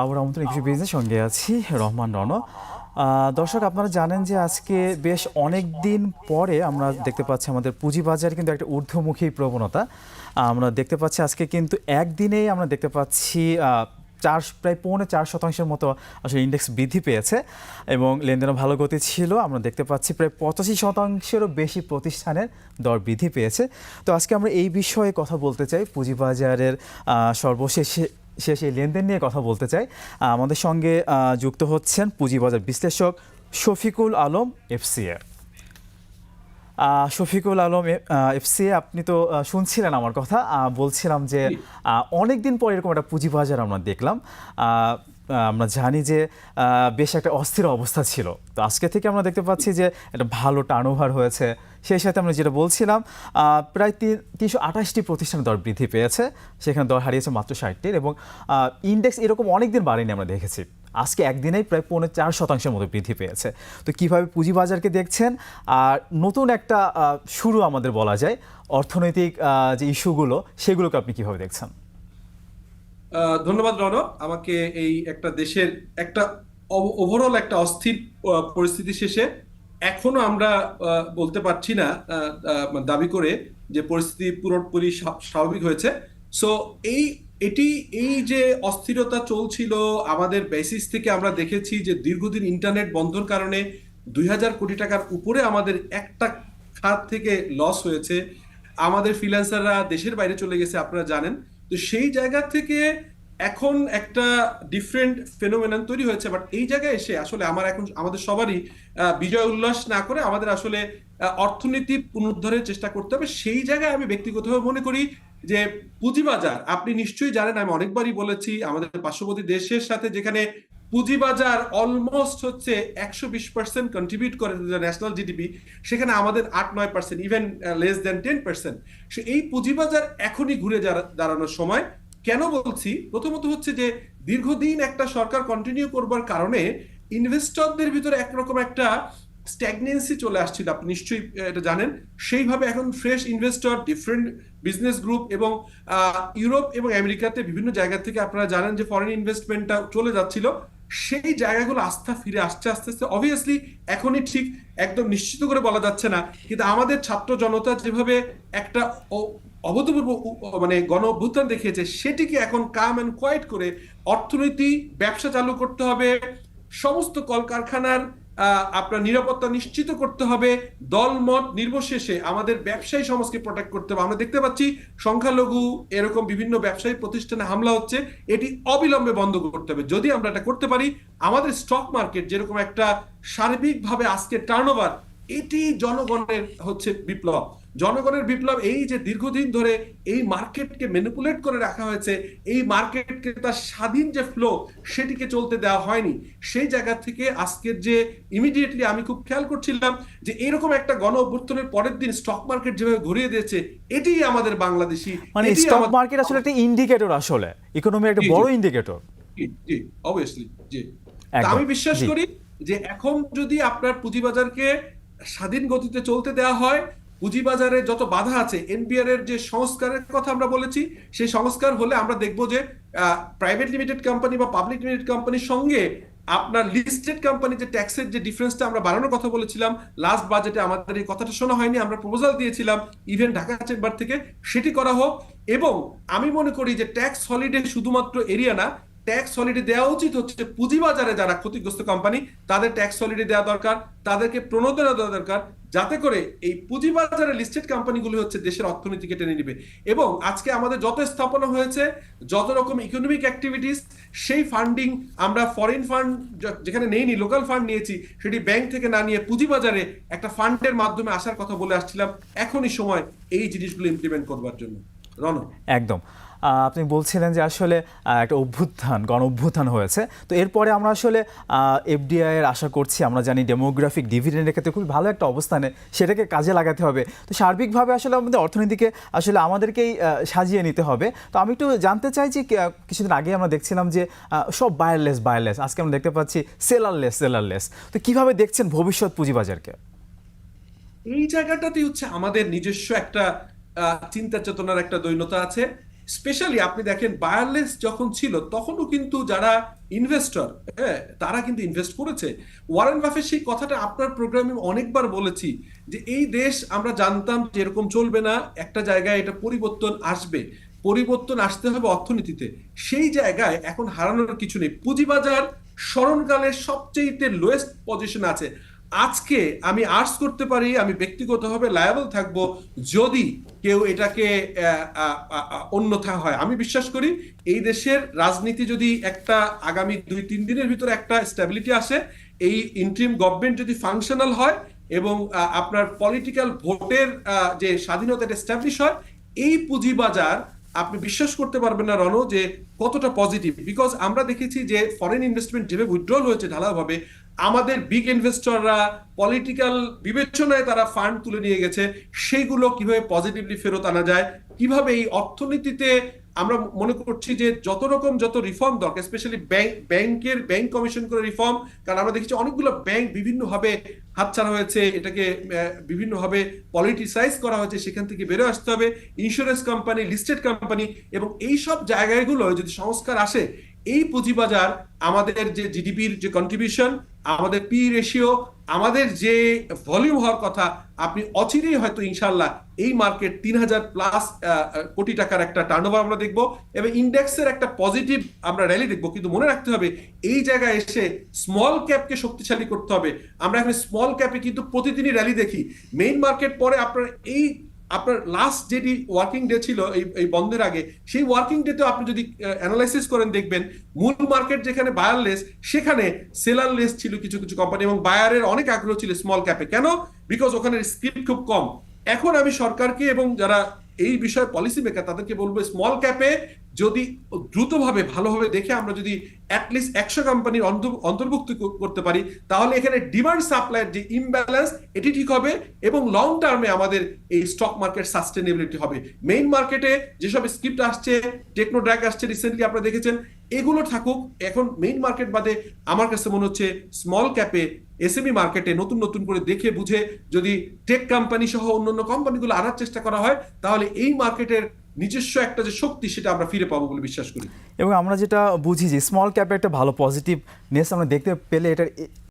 আবুর ইকশি বিজনেস সঙ্গে আছি রহমান রণ দর্শক আপনারা জানেন যে আজকে বেশ অনেক দিন পরে আমরা দেখতে পাচ্ছি আমাদের পুঁজিবাজার কিন্তু একটা ঊর্ধ্বমুখী প্রবণতা। আমরা দেখতে পাচ্ছি আজকে কিন্তু একদিনেই আমরা দেখতে পাচ্ছি চার প্রায় পৌনে চার শতাংশের মতো আসলে ইন্ডেক্স বৃদ্ধি পেয়েছে এবং লেনদেনও ভালো গতি ছিল। আমরা দেখতে পাচ্ছি প্রায় পঁচাশি শতাংশেরও বেশি প্রতিষ্ঠানের দর বৃদ্ধি পেয়েছে। তো আজকে আমরা এই বিষয়ে কথা বলতে চাই। পুঁজিবাজারের আহ, সর্বশেষে শেষে লেনদেন নিয়ে কথা বলতে চাই। আমাদের সঙ্গে যুক্ত হচ্ছেন পুঁজিবাজার বিশ্লেষক শফিকুল আলম এফসিএ শফিকুল আলম এফসিএ আপনি তো শুনছিলেন আমার কথা। বলছিলাম যে অনেক দিন পর এরকম একটা পুঁজিবাজার আমরা দেখলাম। আমরা জানি যে বেশ একটা অস্থির অবস্থা ছিল। তো আজকে থেকে আমরা দেখতে পাচ্ছি যে, একটা ভালো টার্নওভার হয়েছে। সেই সাথে আমরা যেটা বলছিলাম প্রায় তিন- তিনশো আঠাশটি প্রতিষ্ঠান দর বৃদ্ধি পেয়েছে। সেখানে দর হারিয়েছে মাত্র ষাটটির এবং ইন্ডেক্স এরকম অনেক দিন বাড়েনি আমরা দেখেছি। আজকে একদিনেই প্রায় পৌনে চার শতাংশের মতো বৃদ্ধি পেয়েছে। তো কীভাবে পুঁজিবাজারকে দেখছেন? আর নতুন একটা শুরু আমাদের বলা যায়। অর্থনৈতিক যে ইস্যুগুলো সেগুলোকে আপনি কীভাবে দেখছেন? ধন্যবাদ রণ আমাকে এই একটা দেশের একটা ওভারঅল একটা অস্থির পরিস্থিতি শেষে এখনও আমরা বলতে পারছি না আহ, দাবি করে যে পরিস্থিতি পুরোপুরি স্বাভাবিক হয়েছে। সো এই এটি এই যে অস্থিরতা চলছিল আমাদের বেসিস থেকে আমরা দেখেছি যে দীর্ঘদিন ইন্টারনেট বন্ধর কারণে দুই হাজার কোটি টাকার উপরে আমাদের একটা খাত থেকে লস হয়েছে। আমাদের ফ্রিল্যান্সাররা দেশের বাইরে চলে গেছে আপনারা জানেন। তো সেই জায়গা থেকে এখন একটা ডিফারেন্ট ফেনোমেনন তৈরি হয়েছে বাট এই জায়গায় এসে আসলে আমার এখন, আমাদের সবারই বিজয় উল্লাস না করে আমাদের আসলে অর্থনীতি পুনরুদ্ধারের চেষ্টা করতে হবে। সেই জায়গায় আমি ব্যক্তিগতভাবে মনে করি যে পুঁজিবাজার, আপনি নিশ্চয়ই জানেন, আমি অনেকবারই বলেছি, আমাদের পার্শ্ববর্তী দেশের সাথে যেখানে পুঁজিবাজার অলমোস্ট হচ্ছে একশো বিশ পার্সেন্ট কন্ট্রিবিউট করে ন্যাশনাল জিডিপি সেখানে আমাদের আট নয় percent even less than ten percent সে এই পুঁজিবাজার এখনই ঘুরে দাঁড়ানোর সময়। কেন বলছি? প্রথমত হচ্ছে যে, দীর্ঘদিন একটা সরকার কন্টিনিউ করবার কারণে ইনভেস্টরদের ভিতরে একরকম একটা স্ট্যাগনেন্সি চলে আসছিল। আপনি নিশ্চয়ই এটা জানেন। সেইভাবে এখন fresh investor different business group এবং ইউরোপ এবং আমেরিকাতে বিভিন্ন জায়গা থেকে আপনারা জানেন যে ফরেন ইনভেস্টমেন্টটা চলে যাচ্ছিল। সেই জায়গাগুলো আস্থা ফিরে আসছে, আস্তে আস্তে। অবভিয়াসলি এখনই ঠিক, একদম নিশ্চিত করে বলা যাচ্ছে না। কিন্তু আমাদের ছাত্র জনতা যেভাবে একটা অভূতপূর্ব মানে গণ অভ্যুত্থান দেখিয়েছে, সেটিকে এখন কাম অ্যান্ড কোয়াইট করে অর্থনীতি, ব্যবসা চালু করতে হবে, সমস্ত কলকারখানার আপনার নিরাপত্তা নিশ্চিত করতে হবে। দল দলমত নির্বশেষে আমাদের ব্যবসায়ী সমাজকে প্রোটেক্ট করতে হবে। আমরা দেখতে পাচ্ছি সংখ্যালঘু এরকম বিভিন্ন ব্যবসায়ী প্রতিষ্ঠানে হামলা হচ্ছে। এটি অবিলম্বে বন্ধ করতে হবে। যদি আমরা এটা করতে পারি, আমাদের স্টক মার্কেট যেরকম একটা সার্বিকভাবে আজকে টার্নওভার এটি জনগণের হচ্ছে বিপ্লব। জনগণের বিপ্লব এই যে দীর্ঘদিন ধরে এই মার্কেটকে ম্যানিপুলেট করে রাখা হয়েছে এই মার্কেটকে তার স্বাধীন যে ফ্লো সেটিকে চলতে দেওয়া হয়নি। সেই জায়গা থেকে আজকের যে ইমিডিয়েটলি আমি খুব খেয়াল করছিলাম যে এরকম একটা গণ অভ্যর্থনের পরের দিন স্টক মার্কেট যেভাবে ঘুরিয়ে দিয়েছে এটিই আমাদের বাংলাদেশি মানে স্টক মার্কেট আসলে একটা ইন্ডিকেটর আসলে। ইকোনমির একটা। বড় ইন্ডিকেটর জি, জি অবভিয়াসলি জি। আমি বিশ্বাস করি যে এখন যদি আপনার পুঁজিবাজারকে স্বাধীন গতিতে চলতে দেওয়া হয় পুঁজিবাজারে যত বাধা আছে এনপিআর এর যে সংস্কারের কথা আমরা বলেছি, সেই সংস্কার হলে আমরা দেখব যে প্রাইভেট লিমিটেড কোম্পানি বা পাবলিক লিমিটেড কোম্পানির সঙ্গে আপনার লিস্টেড কোম্পানি যে ট্যাক্সের যে ডিফারেন্সটা আমরা বাড়ানোর কথা বলেছিলাম লাস্ট বাজেটে আমাদের এই কথাটা শোনা হয়নি, আমরা প্রপোজাল দিয়েছিলাম ইভেন ঢাকা চেম্বার থেকে সেটি করা হোক। এবং আমি মনে করি যে ট্যাক্স হলিডে শুধুমাত্র এরিয়া না ট্যাক্স হলিডে দেওয়া উচিত হচ্ছে পুঁজিবাজারে যারা ক্ষতিগ্রস্ত কোম্পানি তাদের ট্যাক্স হলিডে দেওয়া দরকার, তাদেরকে প্রণোদনা দেওয়া দরকার, যাতে করে এই পুঁজিবাজারে লিস্টেড কোম্পানিগুলি হচ্ছে দেশের অর্থনীতিকে টেনে নিবে। এবং আজকে আমাদের যত স্থাপনা হয়েছে, যত রকম ইকোনমিক অ্যাক্টিভিটিস সেই ফান্ডিং আমরা ফরেন ফান্ড যেখানে নেইনি লোকাল ফান্ড নিয়েছি, সেটি ব্যাংক থেকে না নিয়ে পুঁজিবাজারে একটা ফান্ডের মাধ্যমে আসার কথা বলে আসছিলাম। এখনই সময় এই জিনিসগুলো ইমপ্লিমেন্ট করবার জন্য। একদম। আপনি বলছিলেন যে আসলে একটা অভ্যুত্থান গণ অভ্যুত্থান হয়েছে। তো এরপরে আমরা আসলে এফডিআই এর আশা করছি আমরা জানি ডেমোগ্রাফিক ডিভিডেন্ডের ক্ষেত্রে খুবই ভালো একটা অবস্থানে সেটাকে কাজে লাগাতে হবে। তো সার্বিকভাবে আসলে আমাদের অর্থনীতিকে আসলে আমাদেরকেই সাজিয়ে নিতে হবে। তো আমি একটু জানতে চাই যে কিছুদিন আগে আমরা দেখছিলাম যে সব বায়ারলেস বায়ারলেস আজকে আমরা দেখতে পাচ্ছি সেলারলেস সেলারলেস তো কীভাবে দেখছেন ভবিষ্যৎ পুঁজিবাজারকে? এই জায়গাটাতেই হচ্ছে আমাদের নিজস্ব একটা চিন্তা চেতনার একটা দৈন্যতা আছে। স্পেশালি আপনি দেখেন বায়ারলেস যখন ছিল, তখনও কিন্তু যারা ইনভেস্টর হ্যাঁ তারা কিন্তু ইনভেস্ট করেছে। ওয়ারেন বাফের সেই কথাটা আপনার প্রোগ্রামে অনেকবার বলেছি, যে এই দেশ আমরা জানতাম যে এরকম চলবে না, একটা জায়গায় এটা পরিবর্তন আসবে। পরিবর্তন আসতে হবে অর্থনীতিতে। সেই জায়গায় এখন হারানোর কিছু নেই। পুঁজিবাজার স্মরণকালের সবচেয়ে লোয়েস্ট পজিশন আছে। আজকে আমি আর্টস করতে পারি, আমি ব্যক্তিগতভাবে লায়াবল থাকব যদি কেউ এটাকে অন্যথা হয়। আমি বিশ্বাস করি এই দেশের রাজনীতি যদি একটা আগামী দুই, তিন দিনের ভিতরে একটা স্ট্যাবিলিটি আসে, এই ইন্ট্রিম গভর্নমেন্ট যদি ফাংশনাল হয় এবং আপনার পলিটিক্যাল ভোটের যে স্বাধীনতা এস্টাবলিশ হয়, এই পুঁজিবাজার আপনি বিশ্বাস করতে পারবেন না রণ যে কতটা পজিটিভ বিকজ আমরা দেখেছি যে ফরেন ইনভেস্টমেন্ট যেভাবে উইথড্রল হয়েছে ঢালাওভাবে আমাদের বিগ ইনভেস্টররা পলিটিক্যাল বিবেচনায় তারা ফান্ড তুলে নিয়ে গেছে সেইগুলো কীভাবে পজিটিভলি ফেরত আনা যায়, কীভাবে এই অর্থনীতিতে আমরা মনে করছি যে যত রকম যত রিফর্ম দরকার স্পেশালি ব্যাংক ব্যাংকের ব্যাংক কমিশন করে রিফর্ম কারণ আমরা দেখেছি অনেকগুলো ব্যাংক বিভিন্নভাবে হাতছাড়া হয়েছে, এটাকে বিভিন্নভাবে পলিটিসাইজ করা হয়েছে, সেখান থেকে বেরো আসতে হবে ইন্স্যুরেন্স কোম্পানি লিস্টেড কোম্পানি এবং এই সব জায়গাগুলো যদি সংস্কার আসে এই পুঁজিবাজার আমাদের যে জিডিপির যে কন্ট্রিবিউশন আমাদের পি রেশিও আমাদের যে ভলিউম হওয়ার কথা, আপনি অচিরেই হয়তো ইনশাল্লাহ এই মার্কেট তিন হাজার প্লাস কোটি টাকার একটা টার্নওভার আমরা দেখব এবং ইন্ডেক্সের একটা পজিটিভ আমরা র্যালি দেখব। কিন্তু মনে রাখতে হবে, এই জায়গায় এসে স্মল ক্যাপকে শক্তিশালী করতে হবে। আমরা এখন স্মল ক্যাপে কিন্তু প্রতিদিনই র্যালি দেখি। মেইন মার্কেট পরে আপনার এই আপনার লাস্ট যেটি ওয়ার্কিং ডে ছিল এই এই বন্ধের আগে, সেই ওয়ার্কিং ডেতে আপনি যদি অ্যানালাইসিস করেন, দেখবেন মূল মার্কেট যেখানে বায়ারলেস সেখানে সেলারলেস ছিল কিছু কিছু কোম্পানি এবং বায়ারের অনেক আগ্রহ ছিল স্মল ক্যাপে কেন? বিকজ ওখানে স্ক্রিপ্ট খুব কম। এখন আমি সরকারকে এবং যারা এই বিষয়ে পলিসি মেকার তাদেরকে বলব স্মল ক্যাপে যদি দ্রুতভাবে, ভালোভাবে দেখে আমরা যদি অ্যাটলিস্ট একশো কোম্পানির অন্তর্ভুক্ত কর- করতে পারি, তাহলে এখানে ডিমান্ড সাপ্লাইয়ের যে ইমব্যালেন্স এটি ঠিক হবে এবং লং টার্মে আমাদের এই স্টক মার্কেট সাস্টেনেবিলিটি হবে। মেইন মার্কেটে যেসব স্ক্রিপ্ট আসছে টেকনো ড্র্যাগ আসছে রিসেন্টলি আপনারা দেখেছেন, এগুলো থাকুক। এখন মেইন মার্কেট বাদে আমার কাছে মনে হচ্ছে স্মল ক্যাপে এসএমই মার্কেটে নতুন নতুন করে দেখে বুঝে যদি টেক কোম্পানি সহ অন্যান্য কোম্পানিগুলো আনার চেষ্টা করা হয়, তাহলে এই মার্কেটের নিজস্ব একটা যে শক্তি সেটা আমরা ফিরে পাবো বলে বিশ্বাস করি। এবং আমরা যেটা বুঝি যে স্মল ক্যাপে একটা ভালো পজিটিভনেস আমরা দেখতে পেলে এটার